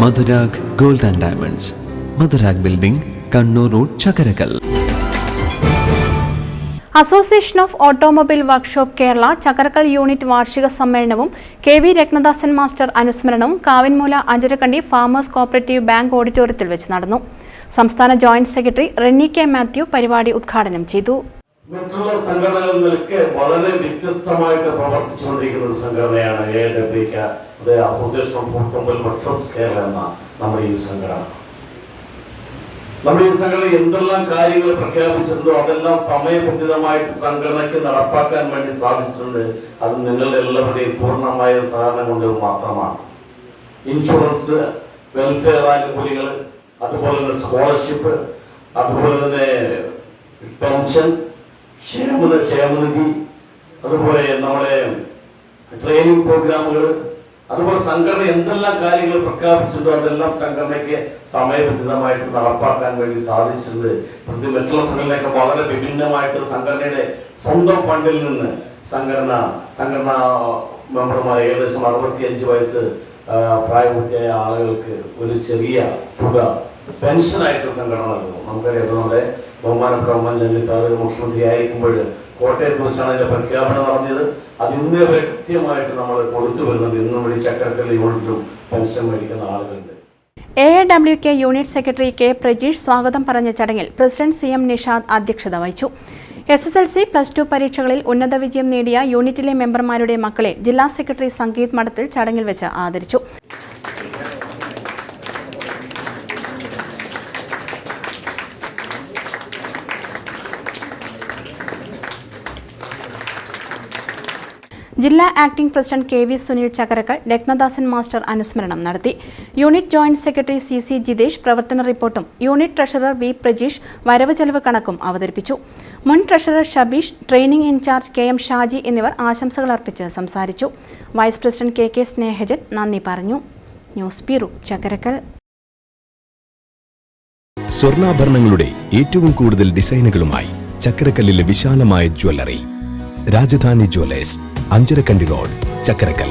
Madhurag gold and diamonds. Madhurag building Kannur road Chakkarakkal. Association of automobile workshop Kerala Chakkarakkal unit വാർഷിക സമ്മേളനവും K V Ratnadasan master അനുസ്മരണവും Kavinmoola Ancharakandy farmers cooperative bank ഓഡിറ്റോറിയത്തിൽ വെച്ച് നടന്നു. സംസ്ഥാന joint secretary Renny K Mathew പരിപാടി ഉദ്ഘാടനം ചെയ്തു. മറ്റുള്ള സംഘടനകളിൽ നിന്നൊക്കെ വളരെ വ്യത്യസ്തമായിട്ട് പ്രവർത്തിച്ചുകൊണ്ടിരിക്കുന്ന ഒരു സംഘടനയാണ് എ ഡബ്ല്യു അത് association of football workshops Kerala എന്ന നമ്മുടെ ഈ സംഘടന. നമ്മുടെ ഈ സംഘടന എന്തെല്ലാം കാര്യങ്ങൾ പ്രഖ്യാപിച്ചിട്ടുണ്ടോ അതെല്ലാം സമയബന്ധിതമായിട്ട് സംഘടനയ്ക്ക് നടപ്പാക്കാൻ വേണ്ടി സാധിച്ചിട്ടുണ്ട് അത് നിങ്ങളുടെ എല്ലാവരുടെയും പൂർണമായ സഹകരണം കൊണ്ട് മാത്രമാണ്. ഇൻഷുറൻസ് വെൽഫെയർ ആനുകൂല്യങ്ങൾ അതുപോലെ തന്നെ സ്കോളർഷിപ്പ് അതുപോലെ തന്നെ പെൻഷൻ ക്ഷേമ ക്ഷേമനിധി അതുപോലെ നമ്മുടെ ട്രെയിനിങ് പ്രോഗ്രാമുകൾ അതുപോലെ സംഘടന എന്തെല്ലാം കാര്യങ്ങൾ പ്രഖ്യാപിച്ചിട്ടുണ്ടോ അതെല്ലാം സംഘടനയ്ക്ക് സമയബന്ധിതമായിട്ട് നടപ്പാക്കാൻ വേണ്ടി സാധിച്ചിട്ടുണ്ട്. പ്രതി മറ്റുള്ള സംഘടനയൊക്കെ വളരെ വിഭിന്നമായിട്ട് സംഘടനയുടെ സ്വന്തം ഫണ്ടിൽ നിന്ന് സംഘടന സംഘടനാ മെമ്പർമാർ ഏകദേശം അറുപത്തിയഞ്ച് വയസ്സ് പ്രായപൂർത്തിയായ ആളുകൾക്ക് ഒരു ചെറിയ തുക പെൻഷനായിട്ട് സംഘടന നൽകുന്നു. നമുക്കറിയാം നമ്മുടെ ബഹുമാനപ്പെട്ട ഉമ്മൻചാണ്ടി സാർ മുഖ്യമന്ത്രി ആയിരിക്കുമ്പോൾ കോട്ടയത്ത് വെച്ചാണ് അതിന്റെ പ്രഖ്യാപനം നടന്നത് അത് ഇന്ന് കൃത്യമായിട്ട് നമ്മൾ കൊടുത്തു വരുന്നത് ഇന്നും വഴി ചക്രത്തിൽ യൂണിറ്റും പെൻഷൻ മേടിക്കുന്ന ആളുകളുണ്ട്. A A W K unit secretary K Prajeesh സ്വാഗതം പറഞ്ഞ ചടങ്ങിൽ പ്രസിഡന്റ് സി എം നിഷാദ് അധ്യക്ഷത വഹിച്ചു. S S L C plus two പരീക്ഷകളിൽ ഉന്നത വിജയം നേടിയ യൂണിറ്റിലെ മെമ്പർമാരുടെ മക്കളെ ജില്ലാ സെക്രട്ടറി സംഗീത് മഠത്തിൽ ചടങ്ങിൽ വെച്ച് ആദരിച്ചു. ജില്ലാ acting president K V Sunil Chakkarakkal Ratnadasan master അനുസ്മരണം നടത്തി. Unit joint secretary C C Jithesh പ്രവർത്തന റിപ്പോർട്ടും യൂണിറ്റ് ട്രഷറർ വി പ്രജീഷ് വരവ് ചെലവ് കണക്കും അവതരിപ്പിച്ചു. മുൻ treasurer Shabeesh training in charge K M Shaji എന്നിവർ ആശംസകൾ അർപ്പിച്ച് സംസാരിച്ചു. Vice president K K Snehajan നന്ദി പറഞ്ഞു. News bureau ചകരക്കൽ. സ്വർണാഭരണങ്ങളുടെ ഏറ്റവും കൂടുതൽ ഡിസൈനുകളുമായി ചക്കരക്കല്ലിലെ വിശാലമായ jewellery Rajadhani jewellers. Ancharakandy road Chakkarakkal.